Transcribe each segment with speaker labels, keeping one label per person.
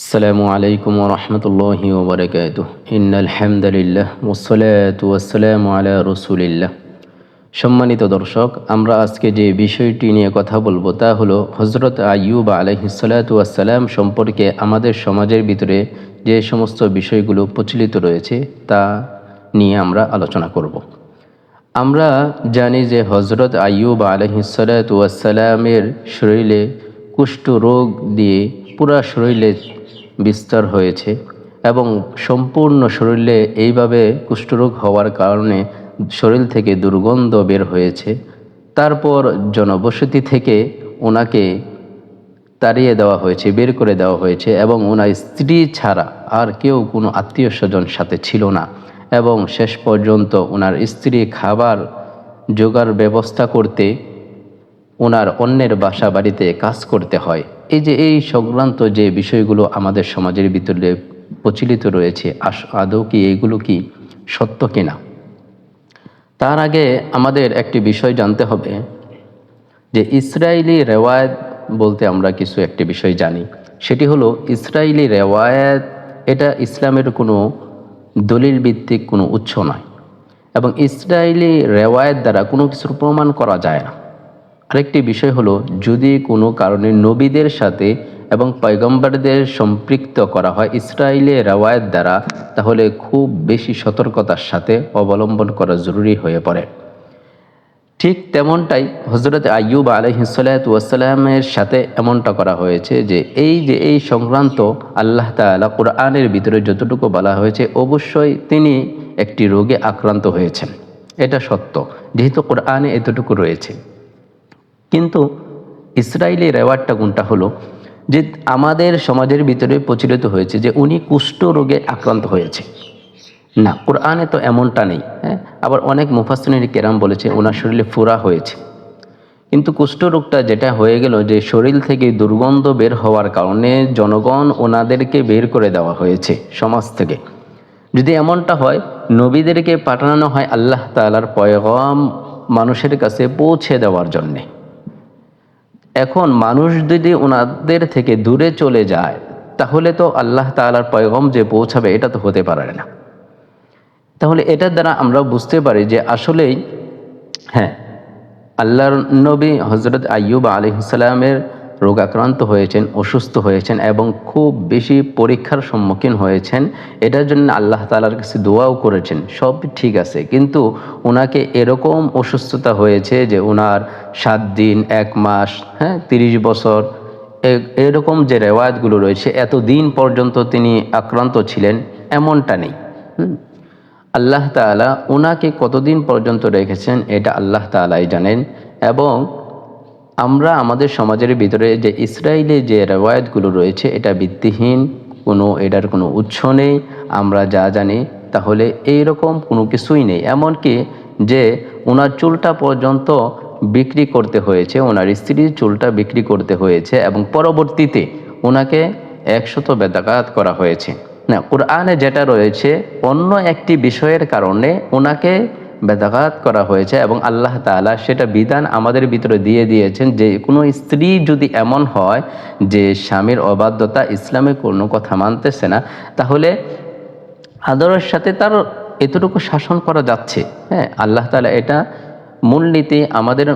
Speaker 1: السلام عليكم ورحمة الله وبركاته إن الحمد لله والصلاة والسلام على رسول الله সম্মানিত দর্শক আমরা আজকে যে বিষয়টি নিয়ে কথা বলবো তা হলো হজরত আইয়ুব আলহিসাল্লাম সম্পর্কে আমাদের সমাজের ভিতরে যে সমস্ত বিষয়গুলো প্রচলিত রয়েছে তা নিয়ে আমরা আলোচনা করব আমরা জানি যে হজরত আইয়ুব আলহিসাল্লামের শরীরে কুষ্ঠ রোগ দিয়ে পুরা শরীরে বিস্তার হয়েছে এবং সম্পূর্ণ শরীরে এইভাবে কুষ্ঠরোগ হওয়ার কারণে শরীর থেকে দুর্গন্ধ বের হয়েছে। তারপর জনবসতি থেকে ওনাকে তাড়িয়ে দেওয়া হয়েছে, বের করে দেওয়া হয়েছে এবং ওনার স্ত্রী ছাড়া আর কেউ কোনো আত্মীয় স্বজন সাথে ছিল না এবং শেষ পর্যন্ত ওনার স্ত্রী খাবার জোগাড় ব্যবস্থা করতে ওনার অন্যের বাসা বাড়িতে কাজ করতে হয়। এই যে, এই সংক্রান্ত যে বিষয়গুলো আমাদের সমাজের ভিতরে প্রচলিত রয়েছে, আস, আদৌ কি এইগুলো কি সত্য কিনা? তার আগে আমাদের একটি বিষয় জানতে হবে, যে ইসরায়েলি রেওয়ায়ত বলতে আমরা কিছু একটি বিষয় জানি। সেটি হলো ইসরায়েলি রেওয়ায়ত এটা ইসলামের কোনো দলিল ভিত্তিক কোনো উৎস নয় এবং ইসরায়েলি রেওয়ায়ত দ্বারা কোনো কিছুর প্রমাণ করা যায় না। আরেকটি বিষয় হলো, যদি কোনো কারণে নবীদের সাথে এবং পয়গম্বরদের সম্পৃক্ত করা হয় ইসরায়েলের রেওয়ায়ত দ্বারা, তাহলে খুব বেশি সতর্কতার সাথে অবলম্বন করা জরুরি হয়ে পড়ে। ঠিক তেমনটাই হজরত আইয়ুব আলহিসাল্লামের সাথে এমনটা করা হয়েছে যে, এই যে এই সংক্রান্ত আল্লাহ তালা কোরআনের ভিতরে যতটুকু বলা হয়েছে, অবশ্যই তিনি একটি রোগে আক্রান্ত হয়েছেন। এটা সত্য। যেহেতু কোরআনে এতটুকু রয়েছে। কিন্তু ইসরায়েলি রেওয়ার্ডটা কোনটা হলো? যে আমাদের সমাজের ভিতরে প্রচলিত হয়েছে যে উনি কুষ্ঠ রোগে আক্রান্ত হয়েছে। না, কোরআনে তো এমনটা নেই হ্যাঁ? আবার অনেক মুফাসনের কেরাম বলেছে ওনার শরীরে ফোড়া হয়েছে। কিন্তু কুষ্ঠ রোগটা যেটা হয়ে গেল যে শরীর থেকে দুর্গন্ধ বের হওয়ার কারণে জনগণ ওনাদেরকে বের করে দেওয়া হয়েছে সমাজ থেকে। যদি এমনটা হয়, নবীদেরকে পাঠানো হয় আল্লাহ তালার পয়গম মানুষের কাছে পৌঁছে দেওয়ার জন্যে। এখন মানুষ যদি ওনাদের থেকে দূরে চলে যায়, তাহলে তো আল্লাহ তালার পয়গম যে পৌঁছাবে, এটা তো হতে পারে না। তাহলে এটার দ্বারা আমরা বুঝতে পারি যে আসলেই হ্যাঁ আল্লাহর নবী হজরত আইয়ুব আলহিসাল্লামের রোগাক্রান্ত হয়েছেন, অসুস্থ হয়েছেন এবং খুব বেশি পরীক্ষার সম্মুখীন হয়েছেন। এটার জন্য আল্লাহ তালার কাছে দোয়াও করেছেন, সব ঠিক আছে। কিন্তু ওনাকে এরকম অসুস্থতা হয়েছে যে ওনার সাত দিন, এক মাস হ্যাঁ তিরিশ বছর এরকম যে রেওয়ায়তগুলো রয়েছে এত দিন পর্যন্ত তিনি আক্রান্ত ছিলেন, এমনটা নেই। আল্লাহ তালা ওনাকে কতদিন পর্যন্ত রেখেছেন, এটা আল্লাহ তালাই জানেন এবং আমরা আমাদের সমাজের ভিতরে যে ইসরায়েলি যে রেওয়ায়তগুলো রয়েছে, এটা ভিত্তিহীন, কোনো এটার কোনো উৎস নেই, আমরা যা জানি, তাহলে এই রকম কোনো কিছুই নেই। এমনকি যে ওনার চুলটা পর্যন্ত বিক্রি করতে হয়েছে, ওনার স্ত্রীর চুলটা বিক্রি করতে হয়েছে এবং পরবর্তীতে ওনাকে একশত বেদাকাত করা হয়েছে। না, কোরআনে যেটা রয়েছে, অন্য একটি বিষয়ের কারণে ওনাকে বেদাঘাত করা হয়েছে এবং আল্লাহ তালা সেটা বিধান আমাদের ভিতরে দিয়ে দিয়েছেন যে কোনো স্ত্রী যদি এমন হয় যে স্বামীর অবাধ্যতা ইসলামে কোনো কথা মানতেছে না, তাহলে আদরের সাথে তার এতটুকু শাসন করা যাচ্ছে। হ্যাঁ আল্লাহ তালা এটা মূলনীতি আমাদের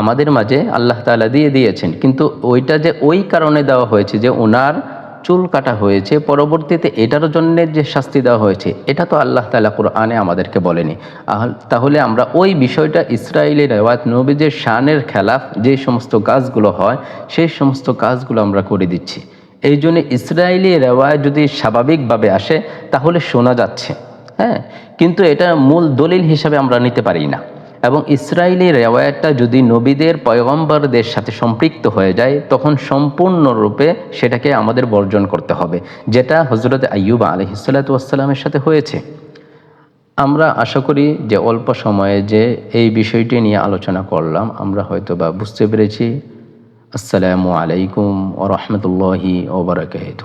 Speaker 1: আমাদের মাঝে আল্লাহ তালা দিয়ে দিয়েছেন। কিন্তু ওইটা যে ওই কারণে দেওয়া হয়েছে যে ওনার চুল কাটা হয়েছে, পরবর্তীতে এটার জন্য যে শাস্তি দেওয়া হয়েছে, এটা তো আল্লাহ তালা কোরআনে আমাদেরকে বলেনি। তাহলে আমরা ওই বিষয়টা ইসরায়েলের রেওয়াত নবীজের শানের খেলাফ যে সমস্ত কাজগুলো হয়, সেই সমস্ত কাজগুলো আমরা করে দিচ্ছি। এই জন্য ইসরায়েলি রেওয়ায় যদি স্বাভাবিকভাবে আসে, তাহলে শোনা যাচ্ছে। হ্যাঁ কিন্তু এটা মূল দলিল হিসাবে আমরা নিতে পারি না। এবং ইসরায়েলি রেওয়ায়তটা যদি নবীদের পয়গম্বরদের সাথে সম্পৃক্ত হয়ে যায়, তখন সম্পূর্ণরূপে সেটাকে আমাদের বর্জন করতে হবে, যেটা হজরত আইয়ুব আলহিসাল্লাতুয়াসাল্লামের সাথে হয়েছে। আমরা আশা করি যে অল্প সময়ে যে এই বিষয়টি নিয়ে আলোচনা করলাম, আমরা হয়তো বা বুঝতে পেরেছি। আসসালামু আলাইকুম ও রহমতুল্লাহি ওবরাকাত